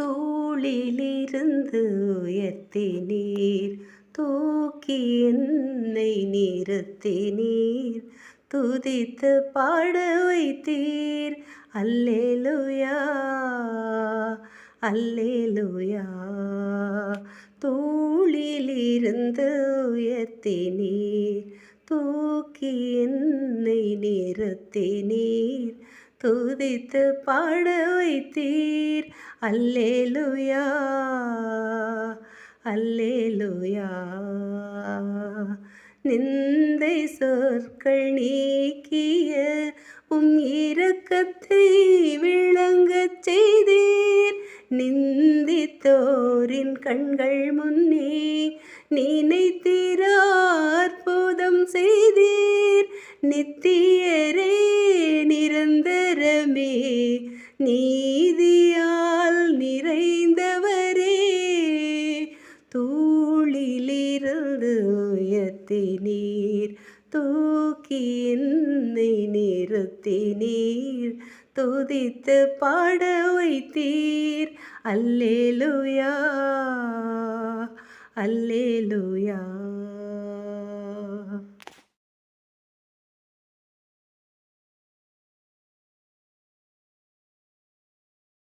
தூளிலிருந்து உயர்த்தினீர். தூக்கி என்னை நிறுத்தினீர். துதித்து பாட வைத்தீர் அல்லேலுயா அல்லேலுயா. தூளிலிருந்து உயர்த்தினீர். தூக்கி என்னை நிறுத்தினீர். துதித்து பாட வைத்தீர். அல்லேலுயா அல்லேலுயா. நிந்தை சொற்கள் நீக்கிய உம் இரக்கத்தை விளங்கச் செய்தீர். நிந்தித்தோரின் கண்கள் முன்னே நினைத்தீர். அற்புதம் செய்தீர். நித்திய நீதியால் நிறைந்தவரே. தூளிலிருந்து உயர்த்தினீர் தூக்கி என்னை நிறுத்தினீர் துதித்து பாட வைத்தீர். அல்லேலுயா அல்லேலுயா.